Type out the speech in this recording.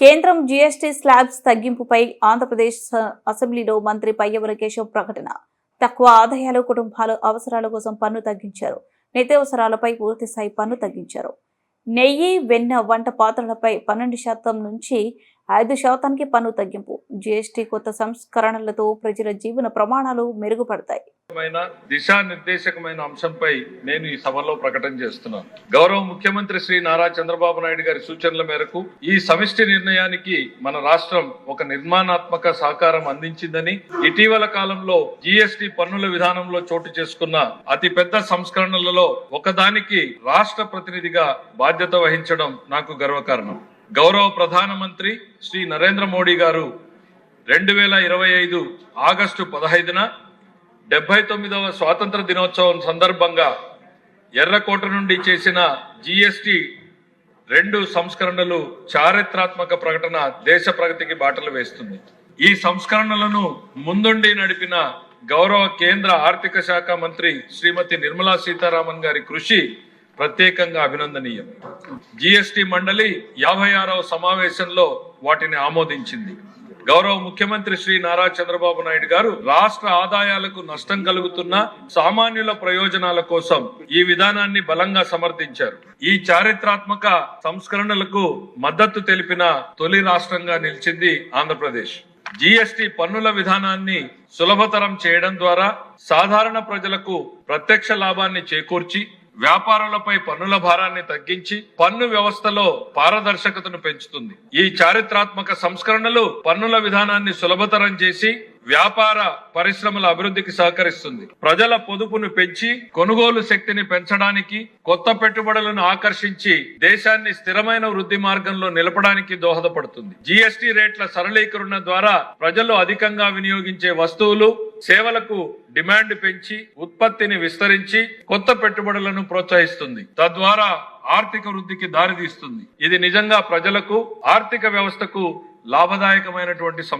కేంద్రం GST slabs తగ్గింపుపై Andhra Pradesh స- అసెంబ్లీలో మంత్రి పయ్యవర కేశవ్ ప్రకటన. తక్కువ ఆదాయాలు కుటుంబాలు అవసరాల కోసం పన్ను తగ్గించారు. నిత్యావసరాలపై పూర్తి స్థాయి పన్ను తగ్గించారు. నెయ్యి వెన్న వంట పాత్రలపై పన్నెండు శాతం నుంచి ఐదు శాతానికి పన్ను తగ్గింపు. జీఎస్టీ కొత్త సంస్కరణలతో ప్రజల జీవన ప్రమాణాలు మెరుగుపడతాయి. దిశానిర్దేశకమైన అంశంపై నేను ఈ సభలో ప్రకటన చేస్తున్నాను. గౌరవ ముఖ్యమంత్రి శ్రీ నారా చంద్రబాబు నాయుడు గారి సూచనల మేరకు ఈ సమిష్టి నిర్ణయానికి మన రాష్ట్రం ఒక నిర్మాణాత్మక సహకారం అందించిందని ఇటీవల కాలంలో జీఎస్టీ పన్నుల విధానంలో చోటు చేసుకున్న అతిపెద్ద సంస్కరణలలో ఒకదానికి రాష్ట్ర ప్రతినిధిగా బాధ్యత వహించడం నాకు గర్వకారణం. గౌరవ ప్రధానమంత్రి శ్రీ నరేంద్ర మోడీ గారు రెండు వేల ఇరవై ఐదు ఆగస్టు పదహైదున డెబ్బై తొమ్మిదవ స్వాతంత్ర దినోత్సవం సందర్భంగా ఎర్రకోట నుండి చేసిన జిఎస్టి రెండు సంస్కరణలు చారిత్రాత్మక ప్రకటన దేశ ప్రగతికి బాటలు వేస్తుంది. ఈ సంస్కరణలను ముందుండి నడిపిన గౌరవ కేంద్ర ఆర్థిక శాఖ మంత్రి శ్రీమతి నిర్మలా సీతారామన్ గారి కృషి ప్రత్యేకంగా అభినందనీయం. జిఎస్టి మండలి యాభై ఆరవ సమావేశంలో వాటిని ఆమోదించింది. గౌరవ ముఖ్యమంత్రి శ్రీ నారా చంద్రబాబు నాయుడు గారు రాష్ట్ర ఆదాయాలకు నష్టం కలుగుతున్న సామాన్యుల ప్రయోజనాల కోసం ఈ విధానాన్ని బలంగా సమర్థించారు. ఈ చారిత్రాత్మక సంస్కరణలకు మద్దతు తెలిపిన తొలి రాష్ట్రంగా నిలిచింది ఆంధ్రప్రదేశ్. జీఎస్టీ పన్నుల విధానాన్ని సులభతరం చేయడం ద్వారా సాధారణ ప్రజలకు ప్రత్యక్ష లాభాన్ని చేకూర్చి వ్యాపారులపై పన్నుల భారాన్ని తగ్గించి పన్ను వ్యవస్థలో పారదర్శకతను పెంచుతుంది. ఈ చారిత్రాత్మక సంస్కరణలు పన్నుల విధానాన్ని సులభతరం చేసి వ్యాపార పరిశ్రమల అభివృద్ధికి సహకరిస్తుంది. ప్రజల పొదుపును పెంచి కొనుగోలు శక్తిని పెంచడానికి కొత్త పెట్టుబడులను ఆకర్షించి దేశాన్ని స్థిరమైన వృద్ధి మార్గంలో నిలపడానికి దోహదపడుతుంది. జీఎస్టీ రేట్ల సరళీకరణ ద్వారా ప్రజలు అధికంగా వినియోగించే వస్తువులు సేవలకు డిమాండ్ పెంచి ఉత్పత్తిని విస్తరించి కొత్త పెట్టుబడులను ప్రోత్సహిస్తుంది. తద్వారా ఆర్థిక వృద్ధికి దారితీస్తుంది. ఇది నిజంగా ప్రజలకు ఆర్థిక వ్యవస్థకు లాభదాయకమైనటువంటి